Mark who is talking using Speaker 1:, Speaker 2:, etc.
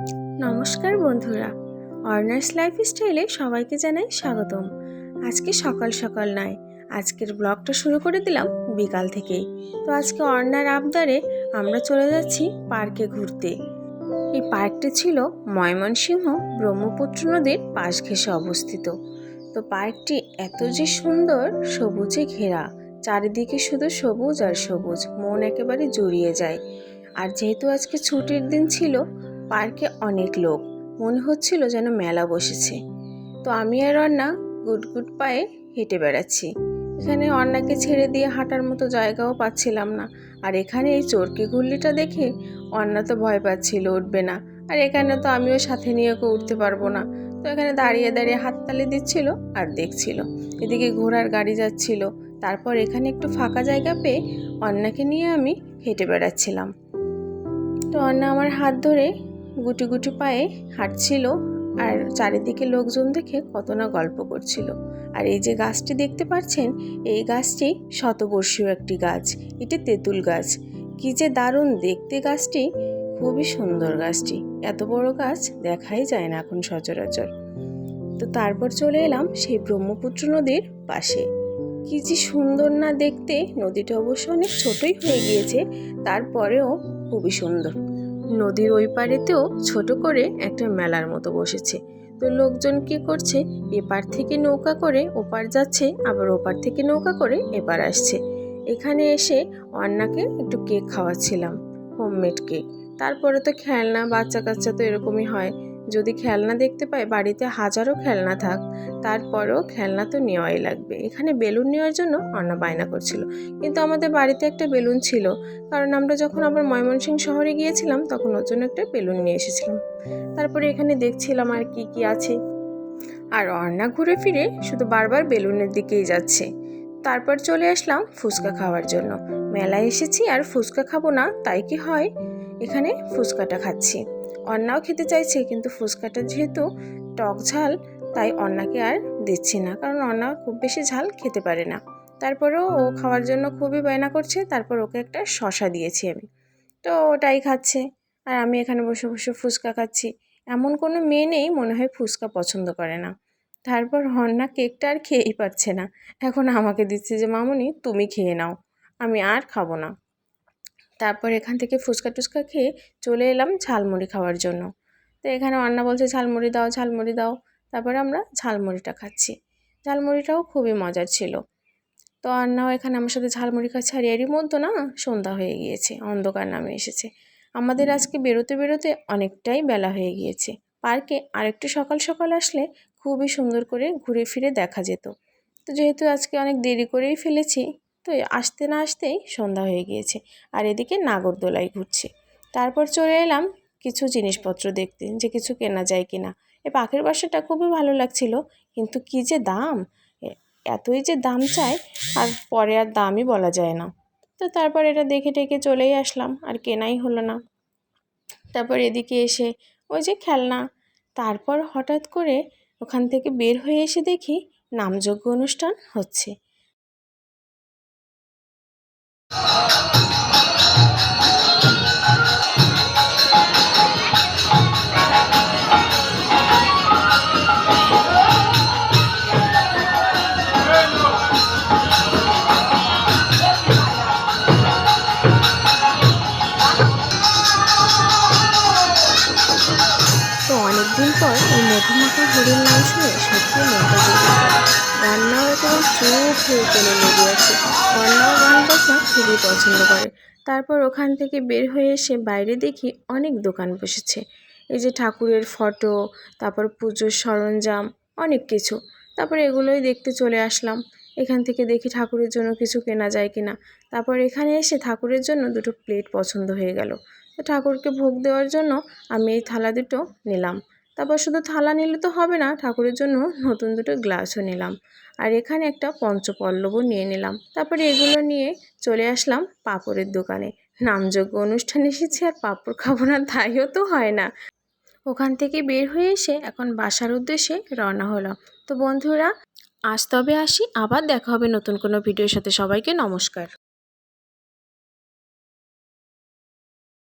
Speaker 1: নমস্কার বন্ধুরা। অর্নার্স লাইফ স্টাইলে সবাইকে জানাই স্বাগতম। আজকে সকাল সকাল নয়, আজকের ব্লগটা শুরু করে দিলাম বিকাল থেকেই। তো আজকে অর্নার আবদারে আমরা চলে যাচ্ছি পার্কে ঘুরতে। এই পার্কটি ছিল ময়মনসিংহ ব্রহ্মপুত্র নদীর পাশ ঘেঁষে অবস্থিত। তো পার্কটি এত যে সুন্দর, সবুজে ঘেরা। চারিদিকে শুধু সবুজ আর সবুজ, মন একেবারে জড়িয়ে যায়। আর যেহেতু আজকে ছুটির দিন ছিল পার্কে অনেক লোক। মনে হচ্ছিল যেন মেলা বসেছে। তো আমি আর অন্না গুড গুড পায়ে হেঁটে বেড়াচ্ছি। এখানে অন্নাকে ছেড়ে দিয়ে হাঁটার মতো জায়গাও পাচ্ছিলাম না। আর এখানে এই চরকি ঘুরলিটা দেখে অন্না তো ভয় পাচ্ছিল, উঠবে না। আর এখানে তো আমিও সাথে নিয়ে ওকে উঠতে পারব না। তো এখানে দাঁড়িয়ে দাঁড়িয়ে হাততালি দিচ্ছিল আর দেখছিল। এদিকে ঘোড়ার গাড়ি যাচ্ছিল। তারপর এখানে একটু ফাঁকা জায়গা পেয়ে অন্নাকে নিয়ে আমি হেঁটে বেড়াচ্ছিলাম। তো অন্না আমার হাত ধরে গুটি গুটি পায়ে হাঁটছিল আর চারিদিকে লোকজন দেখে কত না গল্প করছিল। আর এই যে গাছটি দেখতে পাচ্ছেন, এই গাছটি শতবর্ষীয় একটি গাছ। এটি তেঁতুল গাছ। কি যে দারুণ দেখতে গাছটি! খুবই সুন্দর গাছটি। এত বড় গাছ দেখাই যায় না এখন সচরাচর। তো তারপর চলে এলাম সেই ব্রহ্মপুত্র নদীর পাশে। কি যে সুন্দর না দেখতে! নদীটা অবশ্য অনেক ছোটই হয়ে গিয়েছে, তারপরেও খুবই সুন্দর। নদীর ওই পাড়েতেও ছোট করে একটা মেলার মতো বসেছে। তো লোকজন কি করছে? এপার থেকে নৌকা করে ওপার যাচ্ছে, আবার ওপার থেকে নৌকা করে এপার আসছে। এখানে এসে অন্নাকে একটু কেক খাওয়াচ্ছিলাম, হোমমেড কেক। তারপরে তো খেলনা বাচ্চা কাচ্চা তো এরকমই হয়। যদি খেলনা দেখতে পায়, বাড়িতে হাজারো খেলনা থাক, তারপরেও খেলনা তো নেওয়াই লাগবে। এখানে বেলুন নেওয়ার জন্য অন্না বায়না করছিল। কিন্তু আমাদের বাড়িতে একটা বেলুন ছিল, কারণ আমরা যখন আবার ময়মনসিংহ শহরে গিয়েছিলাম, তখন ওর জন্য একটা বেলুন নিয়ে এসেছিলাম। তারপরে এখানে দেখছিলাম আর কি কি আছে। আর অর্ণা ঘুরে ফিরে শুধু বারবার বেলুনের দিকেই যাচ্ছে। তারপর চলে আসলাম ফুচকা খাওয়ার জন্য। মেলায় এসেছি আর ফুচকা খাব না, তাই কি হয়? এখানে ফুচকাটা খাচ্ছি। অন্নাও খেতে চাইছে, কিন্তু ফুচকাটা যেহেতু টক ঝাল, তাই অন্নাকে আর দিচ্ছি না। কারণ অন্না খুব বেশি ঝাল খেতে পারে না। তারপরেও ও খাওয়ার জন্য খুবই বায়না করছে, তারপর ওকে একটা শশা দিয়েছি আমি। তো ওটাই খাচ্ছে। আর আমি এখানে বসে বসে ফুচকা খাচ্ছি। এমন কোনো মেয়ে নেই, মনে হয় ফুচকা পছন্দ করে না। তারপর হন্না কেকটা আর খেয়েই পাচ্ছে না। এখন আমাকে দিচ্ছে যে, মামুনি, তুমি খেয়ে নাও। আমি আর খাব না। তারপর এখান থেকে ফুচকা টুচকা খেয়ে চলে এলাম ঝালমুড়ি খাওয়ার জন্য। তো এখানে অন্না বলছে ঝালমুড়ি দাও ঝালমুড়ি দাও। তারপরে আমরা ঝালমুড়িটা খাচ্ছি। ঝালমুড়িটাও খুবই মজার ছিল। তো অন্নাও এখানে আমার সাথে ঝালমুড়ি খাচ্ছে আর এরই মধ্যে না সন্ধ্যা হয়ে গিয়েছে অন্ধকার নামে এসেছে। আমাদের আজকে বেরোতে বেরোতে অনেকটাই বেলা হয়ে গিয়েছে। পার্কে আরেকটু সকাল সকাল আসলে খুবই সুন্দর করে ঘুরে ফিরে দেখা যেত। তো যেহেতু আজকে অনেক দেরি করেই ফেলেছি তো আসতে না আসতেই সন্ধ্যা হয়ে গিয়েছে। আর এদিকে নাগরদোলায় ঘুরছে। তারপর চলে এলাম কিছু জিনিসপত্র দেখতে, যে কিছু কেনা যায় কি না এ পাখির বাসাটা খুবই ভালো লাগছিল, কিন্তু কি যে দাম? এতই যে দাম চায় আর পরে আর দামই বলা যায় না। তো তারপর এটা দেখে টেকে চলেই আসলাম, আর কেনাই হলো না। তারপর এদিকে এসে ওই যে খেলনা, তারপর হঠাৎ করে ওখান থেকে বের হয়ে এসে দেখি নামযজ্ঞ অনুষ্ঠান হচ্ছে। তো এই মধুমাখা হরিণ শুনে সত্যি মনটা জুড়ে গেল রান্নাও একেবারে চুপ হয়ে চলে লেগে আছে রান্নাও গান বাজনা খুবই পছন্দ করে। তারপর ওখান থেকে বের হয়ে এসে বাইরে দেখি অনেক দোকান বসেছে। এই যে ঠাকুরের ফটো, তারপর পুজোর সরঞ্জাম, অনেক কিছু। তারপর এগুলোই দেখতে চলে আসলাম। এখান থেকে দেখি ঠাকুরের জন্য কিছু কেনা যায় কিনা। তারপর এখানে এসে ঠাকুরের জন্য দুটো প্লেট পছন্দ হয়ে গেল। তো ঠাকুরকে ভোগ দেওয়ার জন্য আমি এই থালা দুটো নিলাম। তারপর শুধু থালা নিলে তো হবে না, ঠাকুরের জন্য নতুন দুটো গ্লাসও নিলাম। আর এখানে একটা পঞ্চপল্লবও নিয়ে নিলাম। তারপরে এগুলো নিয়ে চলে আসলাম পাপড়ের দোকানে। নামযোগ্য অনুষ্ঠান এসেছি আর পাপড় খাব না, তাইও তো হয় না। ওখান থেকে বের হয়ে এসে এখন বাসার উদ্দেশ্যে রওনা হলাম। তো বন্ধুরা, আজ তবে আসি, আবার দেখা হবে নতুন কোনো ভিডিওর সাথে। সবাইকে নমস্কার।